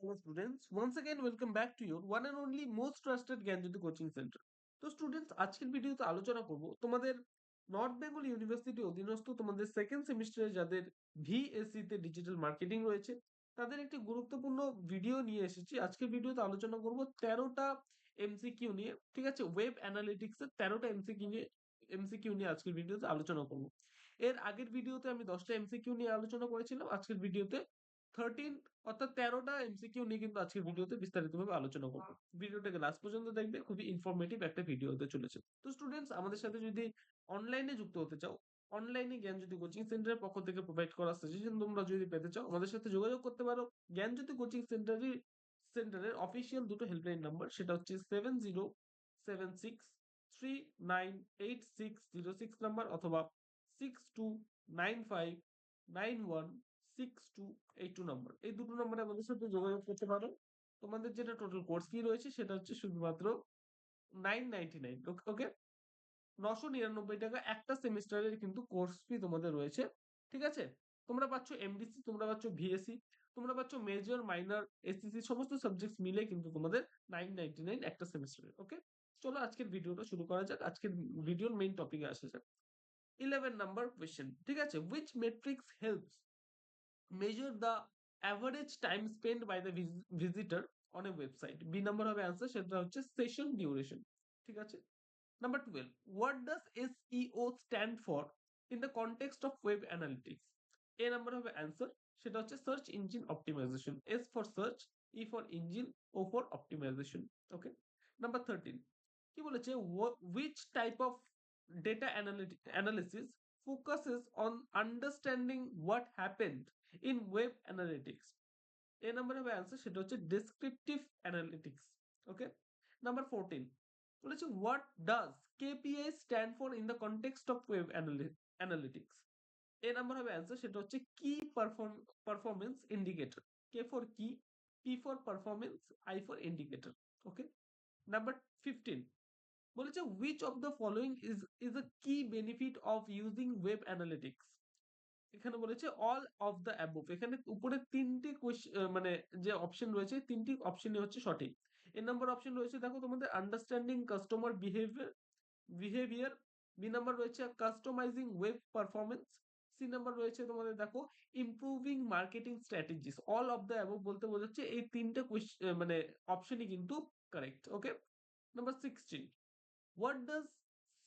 Hello students, once again welcome back to your one and only most trusted Gyanjyoti coaching centre তো students আজকের ভিডিওতে আলোচনা করব তোমাদের নর্থ বেঙ্গল ইউনিভার্সিটি অধীনস্থ তোমাদের সেকেন্ড সেমিস্টারে যাদের ভিএসসি তে ডিজিটাল মার্কেটিং রয়েছে তাদের একটি গুরুত্বপূর্ণ ভিডিও নিয়ে এসেছি। আজকের ভিডিওতে আলোচনা করব তেরোটা এমসিকিউ নিয়ে ঠিক আছে? ওয়েব অ্যানালিটিক্স এর তেরোটা এমসিকিউ নিয়ে এমসিকিউ নিয়ে আজকের ভিডিওতে আলোচনা করব। এর আগের ভিডিওতে আমি দশটা এমসিকিউ নিয়ে আলোচনা করেছিলাম। আজকের ভিডিওতে থার্টিন অর্থাৎ তেরোটা এমসিকিউ নিয়ে কিন্তু আজকের ভিডিওতে বিস্তারিতভাবে আলোচনা করব। ভিডিওটাকে লাস্ট পর্যন্ত দেখবে খুবই ইনফরমেটিভ একটা ভিডিও হতে চলেছে। তো স্টুডেন্টস আমাদের সাথে যদি অনলাইনে যুক্ত হতে চাও অনলাইনে জ্ঞানজ্যোতি কোচিং সেন্টারের পক্ষ থেকে প্রোভাইড করা সাজেশন তোমরা যদি পেতে চাও আমাদের সাথে যোগাযোগ করতে পারো। জ্ঞানজ্যোতি কোচিং সেন্টারের সেন্টারের অফিসিয়াল দুটো হেল্পলাইন নাম্বার সেটা হচ্ছে seven zero seven six three nine eight six zero six number অথবা six two nine five nine one এই এই দুটো নাম্বারে আমাদের সাথে যোগাযোগ করতে পারো। তোমাদের যেটা টোটাল কোর্স ফি রয়েছে সেটা হচ্ছে শুধুমাত্র নাইন নাইনটি নাইন ওকে নশো নিরানব্বই টাকা একটা সেমিস্টারের কিন্তু কোর্স ফি তোমাদের রয়েছে। ঠিক আছে? তোমরা পাচ্ছ এমডিসি তোমরা পাচ্ছ ভিএসসি তোমরা পাচ্ছ মেজর মাইনর এসসিসি সমস্ত সাবজেক্ট মিলে কিন্তু তোমাদের নাইন নাইনটি নাইন একটা সেমিস্টারের ওকে চলো আজকের ভিডিওটা শুরু করা যাক। আজকের ভিডিওর মেইন টপিকে আসা যাক। ইলেভেন নাম্বার কোয়েশ্চেন ঠিক আছে? Which metrics helps measure the average time spent by the vis- visitor on a website. B number হবে অ্যান্সার সেটা হচ্ছে সেশন ডিউরেশন ঠিক আছে? Number twelve what does SEO stand for in the context of web analytics A number হবে answer সেটা হচ্ছে search engine optimisation S for search E for engine O for optimisation okay number thirteen কি বলেছে? Which type of data analysis focuses on understanding what happened in web analytics. A number হবে answer সেটা হচ্ছে descriptive analytics okay number fourteen বলেছে what does KPI stand for in the context of web analytics A number হবে answer সেটা হচ্ছে কি perform performance indicator K for key P for performance I for indicator okay number fifteen বলেছে which of the following is is a key benefit of using web analytics? এখানে বলেছে all of the above এখানে উপরে তিনটি মানে যে option রয়েছে, তিনটি অপশনই হচ্ছে সঠিক। এর নাম্বার অপশন রয়েছে, দেখো তোমাদের understanding customer behaviour behaviour B number রয়েছে customising web performance C number রয়েছে তোমাদের দেখো improving marketing strategies all of the above বলতে বোঝাচ্ছে এই তিনটে মানে অপশনই কিন্তু correct okay number sixteen what does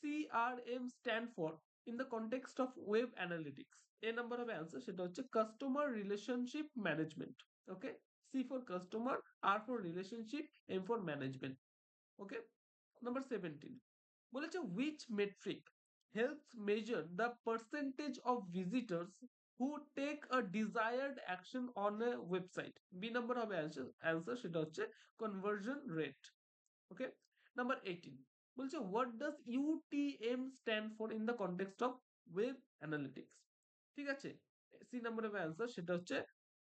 CRM stand for? In the context of web analytics a number of answer সেটা হচ্ছে customer relationship management okay C for customer R for relationship M for management okay number 17 বলেছে which metric helps measure the percentage of visitors who take a desired action on a website B number হবে answer answer সেটা হচ্ছে conversion rate okay number 18 বলছে what does UTM stand for in the context of web analytics ঠিক আছে? C number of answer সেটা হচ্ছে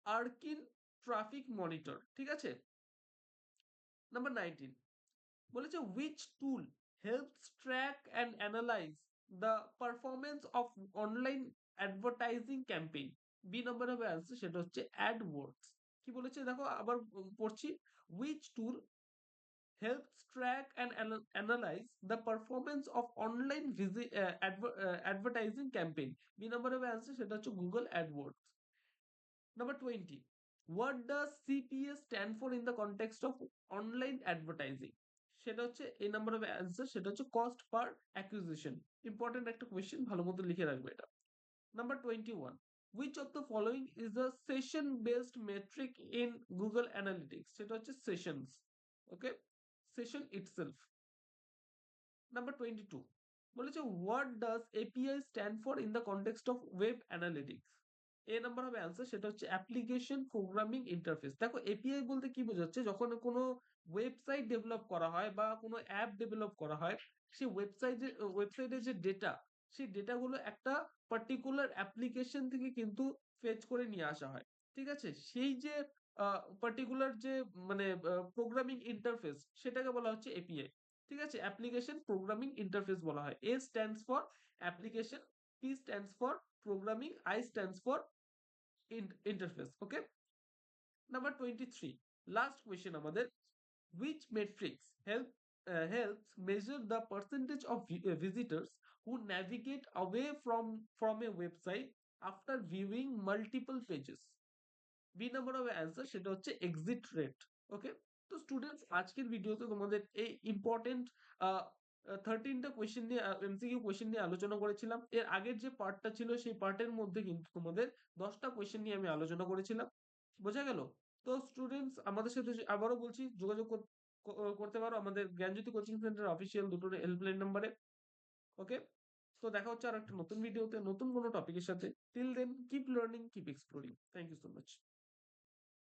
আর্কিন traffic monitor ঠিক আছে? নাম্বার নাইনটিন বলেছে which tool helps track and analyse the performance of online advertising campaign B number of answer সেটা হচ্ছে AdWords কি বলেছে? দেখো, আবার পড়ছি which tool helps track and anal analyze the performance of online visit, uh, adver uh, advertising campaign. B number of answer সেটা হচ্ছে Google AdWords. Number 20. What does CPA stand for in the context of online advertising? সেটা হচ্ছে এই number of answer সেটা হচ্ছে cost per acquisition important একটা which of the following is a session based metric in Google Analytics sessions okay session itself. Number 22. বলেছে, what does API stand for in the context of web analytics? A number হবে answer সেটা হচ্ছে application programming interface দেখো API বলতে কি বোঝাচ্ছে, যখন কোনো ওয়েবসাইট ডেভেলপ করা হয় বা কোনো অ্যাপ ডেভেলপ করা হয় সেই ওয়েবসাইটে ওয়েবসাইটের যে ডেটা সেই ডেটাগুলো একটা পার্টিকুলার অ্যাপ্লিকেশন থেকে কিন্তু ফেচ করে নিয়ে আসা হয় ঠিক আছে সেই যে পার্টিকুলার যে মানে প্রোগ্রামিং ইন্টারফেস সেটাকে বলা হচ্ছে এপিআই ঠিক আছে? অ্যাপ্লিকেশন প্রোগ্রামিং ইন্টারফেস বলা হয়। A stands for application P stands for programming I stands for interface okay number twenty three last question আমাদের which metrics help help measure the percentage of visitors who navigate away from from a website after viewing multiple pages B number হবে answer সেটা হচ্ছে exit rate ওকে তো students আজকের ভিডিওতে তোমাদের এই important থার্টিনটা কোয়েশ্চেন নিয়ে এমসিকিউ কোয়েশ্চেন নিয়ে আলোচনা করেছিলাম। এর আগের যে পার্টটা ছিল সেই পার্টের মধ্যে কিন্তু তোমাদের দশটা কোয়েশ্চেন নিয়ে আমি আলোচনা করেছিলাম। বোঝা গেল? তো স্টুডেন্টস আমাদের সাথে আবারও বলছি, যোগাযোগ করতে পারো আমাদের জ্ঞানজ্যোতি কোচিং সেন্টার অফিসিয়াল দুটো হেল্পলাইন নাম্বারে ওকে তো দেখা হচ্ছে আর একটা নতুন ভিডিওতে নতুন কোনো টপিকের সাথে। Till then keep learning keep exploring thank you so much